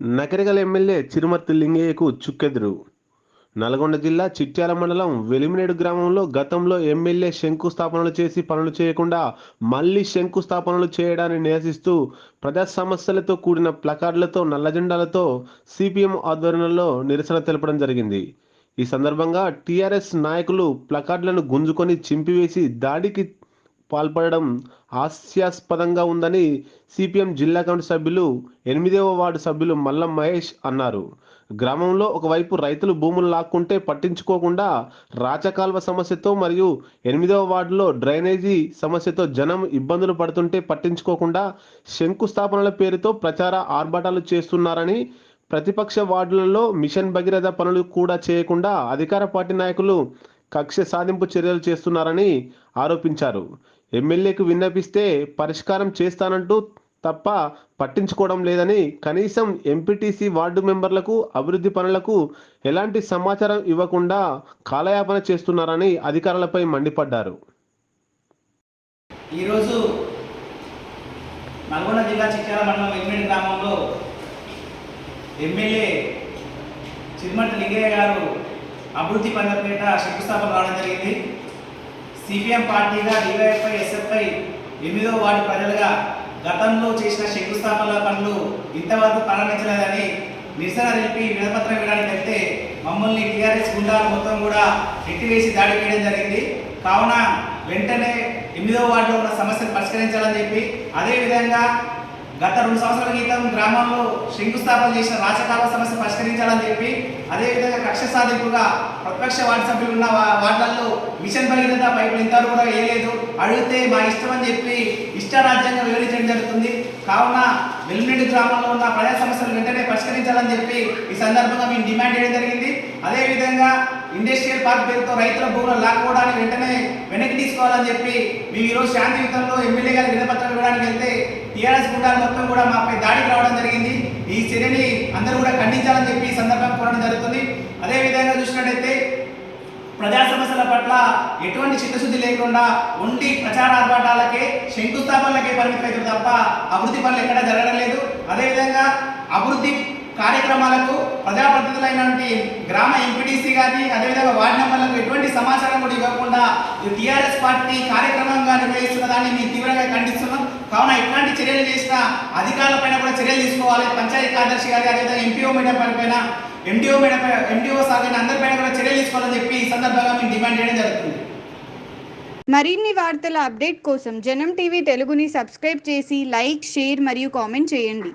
Nakrekal MLA Chirumarthi లింగయ్యకు చుక్కెదురు. నల్గొండ జిల్లా చిట్యాల మండలం వెలిమినేడు గ్రామంలో గతంలో ఎమ్మెల్యే శంకుస్థాపనలు చేసి పనులు చేయకుండా మళ్ళీ శంకుస్థాపనలు చేయడాన్ని నిరసిస్తూ ప్రజా సమస్యలతో కూడిన ప్లకార్డులతో నల్లజెండాలతో సిపిఎం ఆధ్వర్యంలో నిరసన తెలపడం జరిగింది. ఈ సందర్భంగా టీఆర్ఎస్ నాయకులు ప్లకార్డులను గుంజుకొని చింపివేసి దాడికి పాల్పడడం హాస్యాస్పదంగా ఉందని సిపిఎం జిల్లా కమిటీ సభ్యులు ఎనిమిదవ వార్డు సభ్యులు మల్లం మహేష్ అన్నారు. గ్రామంలో ఒకవైపు రైతులు భూములు లాక్కుంటే పట్టించుకోకుండా రాచకాల్వ సమస్యతో మరియు ఎనిమిదవ వార్డులో డ్రైనేజీ సమస్యతో జనం ఇబ్బందులు పడుతుంటే పట్టించుకోకుండా శంకుస్థాపనల పేరుతో ప్రచార ఆర్భాటాలు చేస్తున్నారని ప్రతిపక్ష వార్డులలో మిషన్ భగీరథ పనులు కూడా చేయకుండా అధికార పార్టీ నాయకులు కక్ష సాధింపు చర్యలు చేస్తున్నారని ఆరోపించారు. ఎమ్మెల్యేకు విన్నపిస్తే పరిష్కారం చేస్తానంటూ తప్ప పట్టించుకోవడం లేదని కనీసం ఎంపీటీసీ వార్డు మెంబర్లకు అభివృద్ధి పనులకు ఎలాంటి సమాచారం ఇవ్వకుండా కాలయాపన చేస్తున్నారని అధికారులపై మండిపడ్డారు. ఈరోజు నల్గొండ జిల్లా చిట్యాల మండలం వెంకటేడి గ్రామంలో ఎమ్మెల్యే చిరుమట్టి లింగయ్య గారు అభివృద్ధి పనుల పేట శంకుస్థాపన రావడం జరిగింది. సిపిఎం పార్టీగా డివైఎఫ్ఐ ఎస్ఎఫ్ఐ ఎనిమిదో వార్డు ప్రజలుగా గతంలో చేసిన శంకుస్థాపనల పనులు ఇంతవరకు ప్రారంభించలేదని నిరసన తెలిపి వినపత్రం ఇవ్వడానికి వెళ్తే మమ్మల్ని టీఆర్ఎస్ గుండాలు మొత్తం కూడా ఎట్టివేసి దాడి చేయడం జరిగింది. కావున వెంటనే ఎనిమిదో వార్డులో ఉన్న సమస్యను పరిష్కరించాలని చెప్పి అదేవిధంగా గత రెండు సంవత్సరాల క్రితం గ్రామంలో శంకుస్థాపన చేసిన రాజకాల సమస్య పరిష్కరించాలని చెప్పి అదేవిధంగా కక్ష సాధింపుగా ప్రతిపక్ష వార్డు సభ్యులు ఉన్న వార్డులలో మిషన్ భగీరథ పైపులు ఇంతవరకు కూడా వేయలేదు. అడిగితే మా ఇష్టం అని చెప్పి ఇష్టారాజ్యంగా వివరించడం జరుగుతుంది. కావున వెల్లుండి గ్రామంలో ఉన్న ప్రజా సమస్యలు వెంటనే పరిష్కరించాలని చెప్పి ఈ సందర్భంగా మేము డిమాండ్ చేయడం జరిగింది. అదేవిధంగా ఇండస్ట్రియల్ పార్క్ పేరుతో రైతుల భూములను లాక్కోవడానికి వెంటనే వెనక్కి తీసుకోవాలని చెప్పి మేము ఈరోజు శాంతియుతంలో ఎమ్మెల్యే గారి వినపత్రం ఇవ్వడానికి వెళ్తే టీఆర్ఎస్ గుండాలు మొత్తం కూడా మాపై దాడికి రావడం జరిగింది. ఈ చర్యని అందరూ కూడా ఖండించాలని చెప్పి ఈ సందర్భంగా కోరడం జరుగుతుంది. అదేవిధంగా చూసినట్టయితే ప్రజా సమస్యల పట్ల ఎటువంటి చిత్తశుద్ధి లేకుండా ఉండి ప్రచార ఆర్భాటాలకే శంకుస్థాపనలకే పరిమితమవుతుంది తప్ప అభివృద్ధి పనులు ఎక్కడా జరగడం లేదు. అదేవిధంగా అభివృద్ధి కార్యక్రమాలకు ప్రజాప్రతినిధులైనటువంటి గ్రామ ఎంపీటీసీ కానీ అదేవిధంగా వార్డు మెంబర్లకు ఎటువంటి సమాచారం కూడా ఇవ్వకుండా టీఆర్ఎస్ పార్టీ కార్యక్రమంగా నిర్వహిస్తున్న దాన్ని మేము తీవ్రంగా ఖండిస్తున్నాం. కావున ఎట్లాంటి చర్యలు చేసినా అధికారులపైన కూడా చర్యలు తీసుకోవాలి. పంచాయతీ కార్యదర్శి గారి అదేవిధంగా ఎంపీఓ మీడియం పైన ఎండిఓ మేడం ఎండిఓ సార్ అందరిపైన కూడా చర్యలు తీసుకోవాలని చెప్పి ఈ సందర్భంగా మేము డిమాండ్ చేయడం జరుగుతుంది. మరిన్ని వార్తల అప్డేట్ కోసం జనం టీవీ తెలుగుని సబ్స్క్రైబ్ చేసి లైక్ షేర్ మరియు కామెంట్ చేయండి.